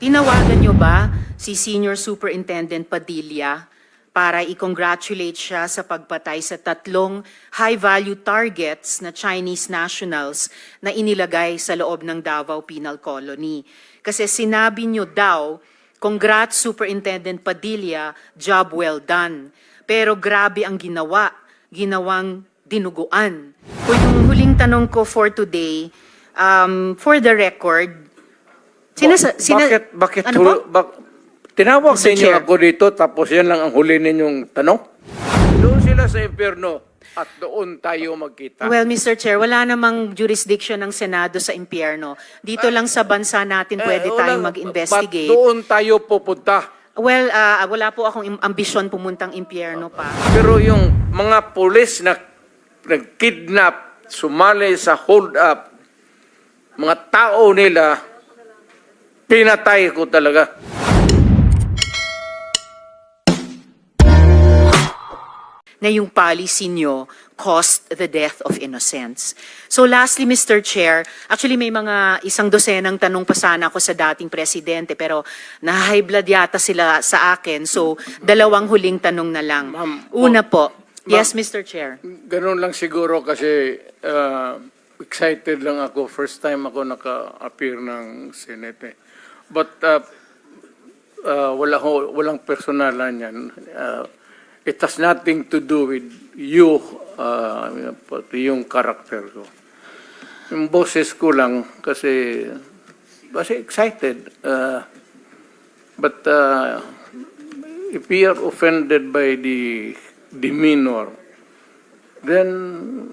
Tinawagan nyo ba si Senior Superintendent Padilla para i-congratulate siya sa pagpatay sa tatlong high-value targets na Chinese nationals na inilagay sa loob ng Davao Penal Colony? Kasi sinabi nyo daw, congrats Superintendent Padilla, job well done. Pero grabe ang ginawa, ginawang dinuguan. O yung huling tanong ko for today, um, for the record, Sinasa, sina- bakit, bakit, ano hul- bak- tinawag Mr. ninyo Chair. ako dito tapos yan lang ang huli ninyong tanong? Doon sila sa impyerno at doon tayo magkita. Well, Mr. Chair, wala namang jurisdiction ng Senado sa impyerno. Dito lang sa bansa natin pwede Eh, tayong wala- mag-investigate. Ba't doon tayo pupunta? Well, ah, wala po akong im- ambisyon pumuntang impyerno pa. Pero yung mga pulis na nag-kidnap, sumali sa hold-up, mga tao nila, pinatay ko talaga. na yung policy nyo caused the death of innocents. So lastly, Mr. Chair, actually may mga isang dosenang tanong pa sana ako sa dating presidente pero na-high blood yata sila sa akin. So dalawang huling tanong na lang. Una po. Yes, Mr. Chair. Ganun lang siguro kasi uh, excited lang ako. First time ako naka-appear ng Senate. eh. But uh, uh, wala ho, walang personalan yan. Uh, it has nothing to do with you, uh, yung character ko. Yung boses ko lang kasi kasi excited. Uh, but uh, if we are offended by the demeanor, then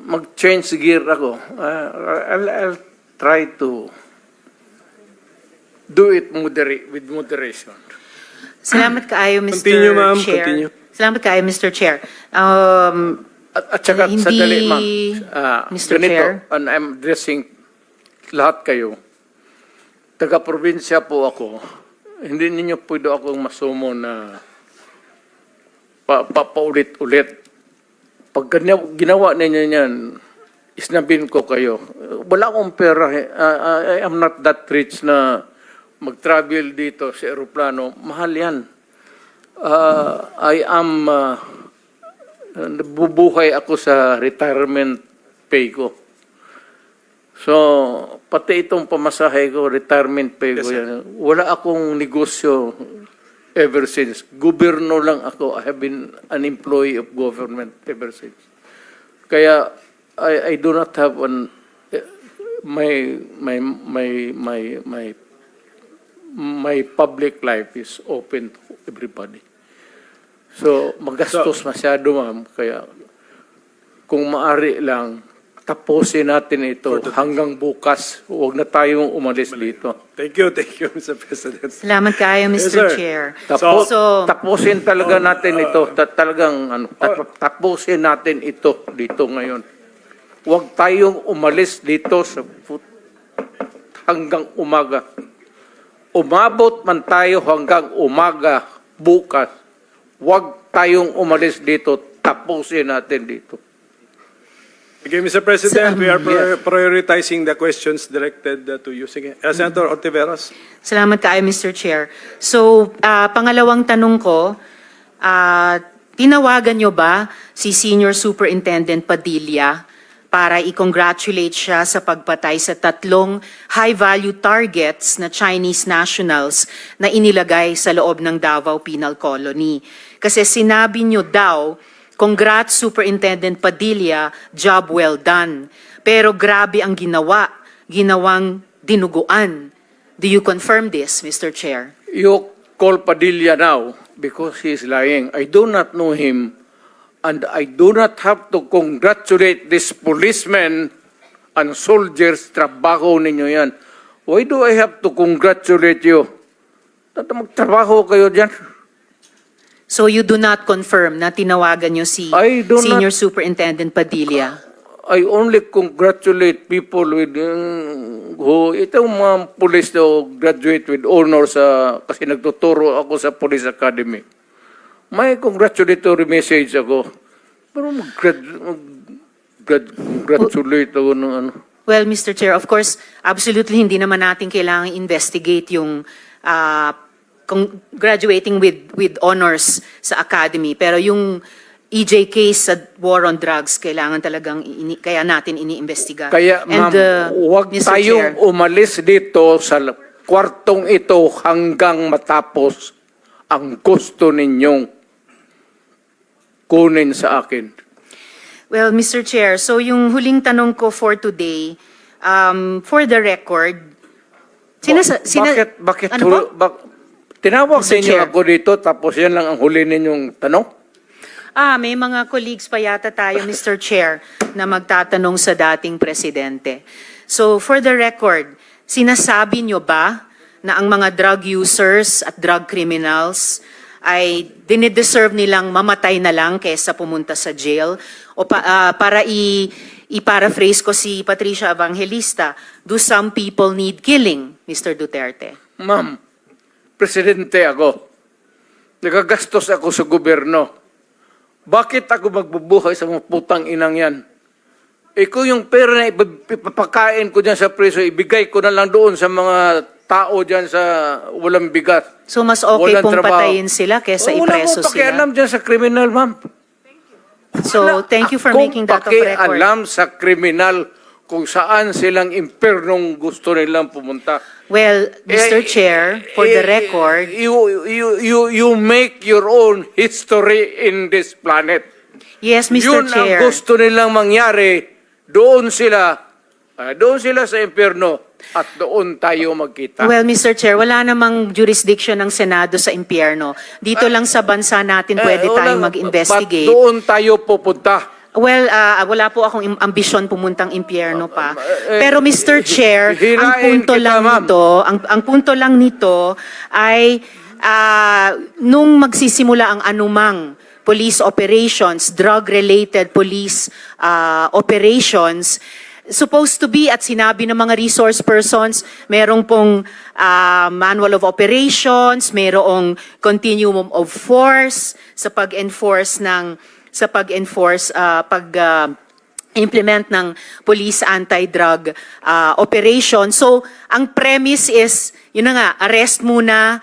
mag-change gear ako. Uh, I'll, I'll try to do it modera- with moderation. Salamat kaayo, Mr. Continue, ma'am. Chair. Continue. Salamat kaayo, Mr. Chair. Um, At, at saka, Hindi, sandali, ma'am. Ah, Mr. ganito, Chair. and I'm addressing lahat kayo. Taga-probinsya po ako. Hindi ninyo pwede akong masumo na pa, pa, paulit-ulit. Pag ginawa, ginawa ninyo yan, isnabin ko kayo. Wala akong pera. ah, I am not that rich na mag-travel dito sa aeroplano. Mahal yan. Ah, I am... ah, nabubuhay ako sa retirement pay ko. So, pati itong pamasahe ko, retirement pay ko Yes, sir. yan. Wala akong negosyo ever since. Gobyerno lang ako. I have been an employee of government ever since. Kaya, I, I do not have an, eh, my, my, my, my, my, my public life is open to everybody. So, magastos masyado, ma'am. Kaya, kung maari lang, tapusin natin ito hanggang bukas. Huwag na tayong umalis dito. Thank you, thank you, Mr. President. salamat kaayo, Yes, Mr. sir. Chair. Tapo, So- tapusin talaga natin ito. Ta- talagang, ano, tap- tapusin natin ito dito ngayon. Huwag tayong umalis dito sa put- hanggang umaga. Umabot man tayo hanggang umaga bukas. Huwag tayong umalis dito. Tapusin natin dito. Okay, Mr. President, we are Yes. prior- prioritizing the questions directed uh, to you. Sige, uh, Senator Ortiveros. Salamat kaayo, Mr. Chair. So, ah, pangalawang tanong ko, ah, tinawagan nyo ba si Senior Superintendent Padilla para i-congratulate siya sa pagpatay sa tatlong high-value targets na Chinese nationals na inilagay sa loob ng Davao Penal Colony? Kasi sinabi nyo daw, congrats Superintendent Padilla, job well done. Pero grabe ang ginawa, ginawang dinuguan. Do you confirm this, Mr. Chair? You call Padilla now because he is lying. I do not know him and I do not have to congratulate this policemen and soldiers. Trabaho ninyo yan. Why do I have to congratulate you? Tata magtrabaho kayo dyan. So you do not confirm na tinawagan nyo si do not- Senior Superintendent Padilla? I only congratulate people with um, who itong mga police na graduate with honor sa kasi nagtuturo ako sa police academy. May congratulatory message ako. Pero mag-grad, mag ako ng ano. Well, Mr. Chair, of course, absolutely hindi naman natin kailangan investigate yung kung graduating with with honors sa academy. Pero yung EJ case sa war on drugs, kailangan talagang ini, kaya natin iniimbestiga. Kaya ma'am, uh, huwag Mr. tayong Chair, umalis dito sa kwartong ito hanggang matapos ang gusto ninyong kunin sa akin. Well, Mr. Chair, so yung huling tanong ko for today, um, for the record, sinasa, sina- bakit, bakit, ano po? huli- bak- tinawag Mr. ninyo Chair. ako dito tapos yan lang ang huli ninyong tanong? Ah, may mga colleagues pa yata tayo, Mr. Chair, na magtatanong sa dating presidente. So, for the record, sinasabi nyo ba na ang mga drug users at drug criminals ay dinideserve nilang mamatay na lang kaysa pumunta sa jail? O pa, ah, para i, i-paraphrase ko si Patricia Evangelista, do some people need killing, Mr. Duterte? Ma'am, presidente ako. Nagagastos ako sa gobyerno. Bakit ako magbubuhay sa mga putang inang yan? Ikaw yung pera na ipap- ipapakain ko dyan sa preso, ibigay ko na lang doon sa mga tao dyan sa walang bigat. So, mas okay Walang pong trabaho. patayin sila kaysa Wala ipreso mo sila? pakialam dyan sa kriminal, ma'am. So, thank you for making that of record. pakialam sa kriminal kung saan silang impernong gusto nilang pumunta. Well, Mr. Eh, Chair, for the eh, record, you, you, you, you make your own history in this planet. yes, Mr. Yun Chair. ang gusto nilang mangyari. Doon sila, ah, doon sila sa impyerno at doon tayo magkita. Well, Mr. Chair, wala namang jurisdiction ng Senado sa impyerno. Dito lang sa bansa natin pwede Eh, tayong wala- mag-investigate. Ba't doon tayo pupunta? Well, ah, wala po akong ambisyon pumuntang impyerno pa. eh, Pero Mr. Chair, ang punto lang nito, ang, ang punto lang nito ay ah, nung magsisimula ang anumang police operations, drug-related police ah, operations, supposed to be at sinabi ng mga resource persons, merong pong ah, manual of operations, merong continuum of force sa pag-enforce ng sa pag-enforce ah, pag ah, implement ng police anti-drug ah, operation. So, ang premise is, yun na nga, arrest muna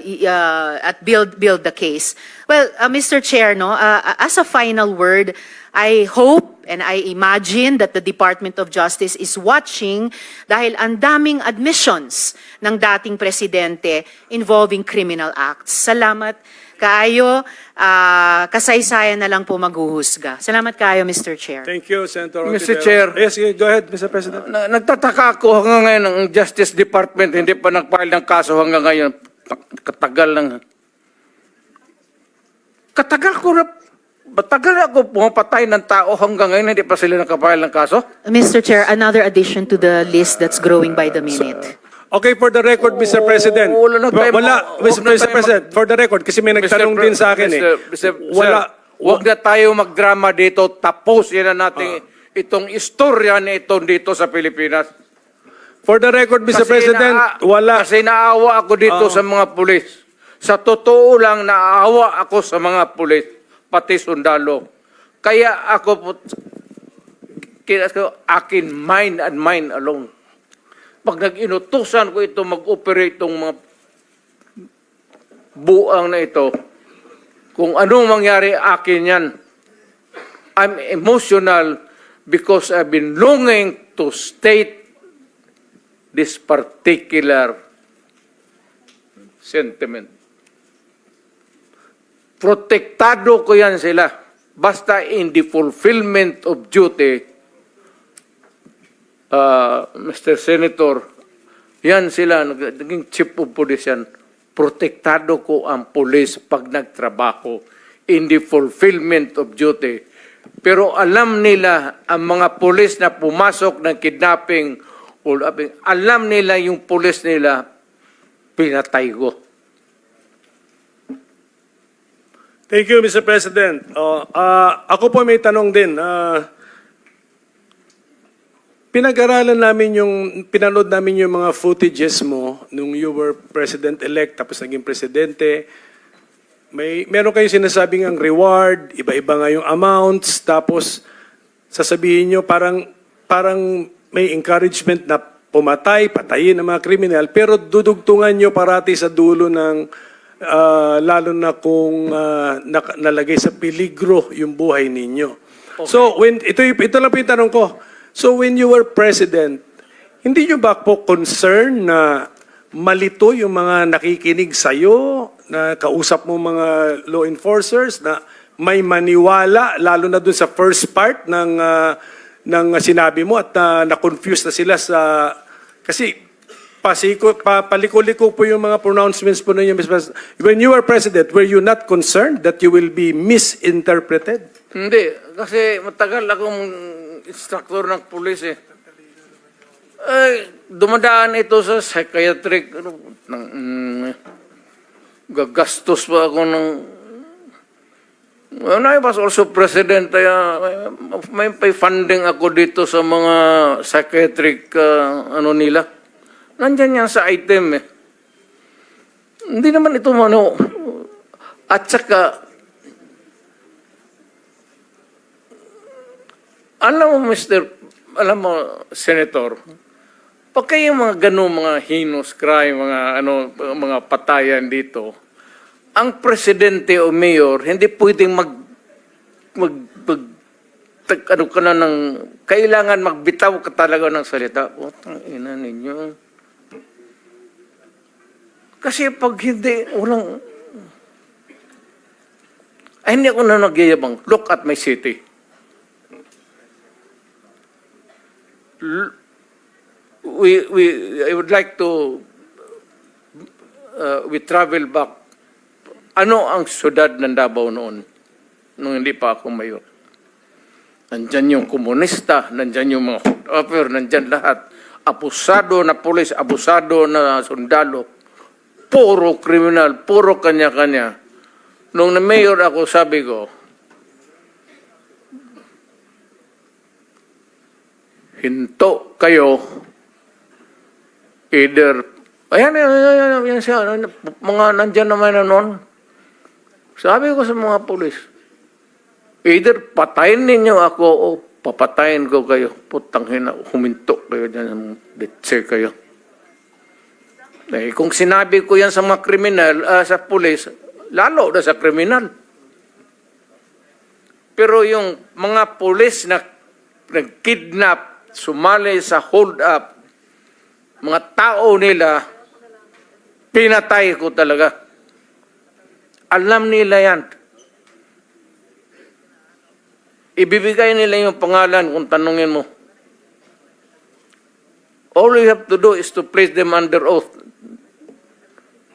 i- ah, at build build the case. Well, ah, Mr. Chair, no, ah, as a final word, I hope and I imagine that the Department of Justice is watching dahil ang daming admissions ng dating presidente involving criminal acts. Salamat kaayo, ah, kasaysayan na lang po maghuhusga. Salamat kaayo, Mr. Chair. Thank you, Senator Mr. Ontiveros. Chair. Yes, go ahead, Mr. President. Na, nagtataka ako hanggang ngayon ang Justice Department hindi pa nag-file ng kaso hanggang ngayon. Ta- Katagal lang. Katagal ko na, matagal ako pumapatay ng tao hanggang ngayon hindi pa sila nakapile ng kaso. Mr. Chair, another addition to the list that's growing by the minute. Okay, for the record, Mr. President. Wala na tayo- Wala, huwag Mr. na Mr. tayo President, for the record, kasi may nagtanong Mr. din sa akin eh. Mr. Mr. Wala. Sir, wag na tayo magdrama dito. Tapos yan na natin itong istorya na ito dito sa Pilipinas. For the record, Mr. Kasi President, naa- wala. Kasi naawa ako dito Oo. sa mga pulis. Sa totoo lang, naawa ako sa mga pulis, pati sundalo. Kaya ako po, akin mind and mind alone. Pag nag-inutusan ko ito, mag-operate itong mga buang na ito, kung anong mangyari akin yan, I'm emotional because I've been longing to state this particular sentiment. Protektado ko yan sila. Basta in the fulfillment of duty, uh, Mr. Senator, yan sila, nag- naging chief of police yan. Protektado ko ang police pag nagtrabaho in the fulfillment of duty. Pero alam nila, ang mga police na pumasok ng kidnapping, o alam nila yung police nila, pinatay ko. Thank you, Mr. President. Oh, ah, ako po may tanong din. Ah, pinag-aralan namin yung, pinanood namin yung mga footages mo nung you were president-elect tapos naging presidente. May, meron kayong sinasabing ang reward, iba-iba nga yung amounts, tapos sasabihin nyo parang, parang may encouragement na pumatay, patayin ang mga kriminal, pero dudugtungan nyo parati sa dulo ng ah, lalo na kung nak- nalagay sa peligro yung buhay ninyo. So, when, ito, ito lang po yung tanong ko. So, when you were president, hindi nyo ba po concern na malito yung mga nakikinig sa'yo, na kausap mo mga law enforcers, na may maniwala, lalo na dun sa first part ng, ah, ng sinabi mo at ah, na-confuse na sila sa... Kasi pasiko, pa, paliko-liko po yung mga pronouncements po ninyo, Mr. President. When you were president, were you not concerned that you will be misinterpreted? Hindi, kasi matagal akong instructor ng pulis eh. Ay, dumadaan ito sa psychiatric, ano, ng, mm, gagastos pa ako ng, When I was also president, kaya may, may funding ako dito sa mga psychiatric uh, ano nila. Nandyan yan sa item eh. Hindi naman ito ano. At saka, Alam mo, Mr. Alam mo, Senator, pag kayo mga ganun, mga heinous crime, mga, ano, mga patayan dito, ang presidente o mayor, hindi pwedeng mag, mag, mag tag- ano ka na ng, kailangan magbitaw ka talaga ng salita. Putang ina ninyo. Kasi pag hindi, walang, ay hindi ako na nagyayabang. Look at my city. We we I would like to uh, we travel back. Ano ang syudad ng Davao noon nung hindi pa ako mayor? Nandyan yung komunista, nandyan yung mga offer, nandyan lahat. Abusado na pulis, abusado na sundalo. Puro kriminal, puro kanya-kanya. Nung na mayor ako, sabi ko, hinto kayo either ayan ayan ayan, ayan, siya mga nandyan naman na noon sabi ko sa mga pulis either patayin ninyo ako o papatayin ko kayo. Putang hina huminto kayo dyan bitse kayo eh, kung sinabi ko yan sa mga kriminal ah, sa pulis lalo na sa kriminal pero yung mga pulis na nag-kidnap, sumali sa hold-up, mga tao nila, pinatay ko talaga. Alam nila yan. Ibibigay nila yung pangalan kung tanungin mo. All you have to do is to place them under oath.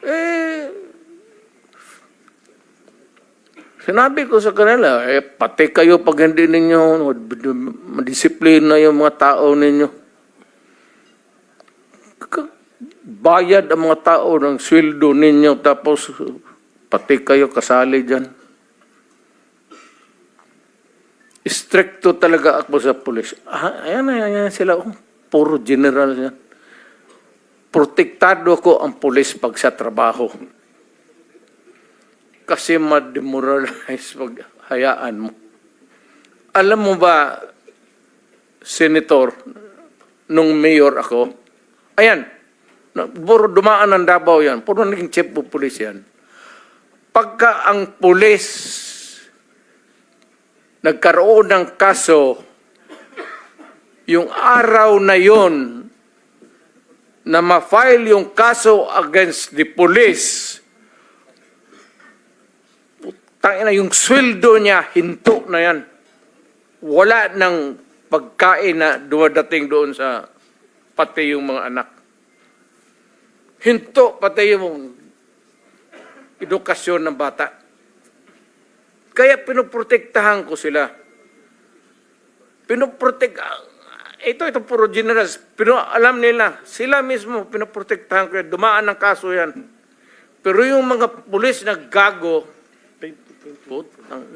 Eh, Sinabi ko sa kanila, eh, pati kayo pag hindi ninyo madisiplina yung mga tao ninyo. Bayad ang mga tao ng sweldo ninyo tapos pati kayo kasali dyan. Stricto talaga ako sa pulis. Ah, ayan, ayan, ayan sila. Oh, puro general yan. Protektado ko ang pulis pag sa trabaho kasi ma-demoralize pag hayaan mo. Alam mo ba, Senator, nung mayor ako, ayan, puro dumaan ng Davao yan, puro naging chief of police yan. Pagka ang pulis nagkaroon ng kaso, yung araw na yon na ma-file yung kaso against the police, Tangina, yung sweldo niya, hinto na yan. Wala ng pagkain na dumadating doon sa pati yung mga anak. Hinto pati yung edukasyon ng bata. Kaya pinoprotektahan ko sila. Pinoprotek... Ito, ito puro generals. Pero alam nila, sila mismo pinoprotektahan ko. yan. Dumaan ng kaso yan. Pero yung mga pulis na gago, Putang.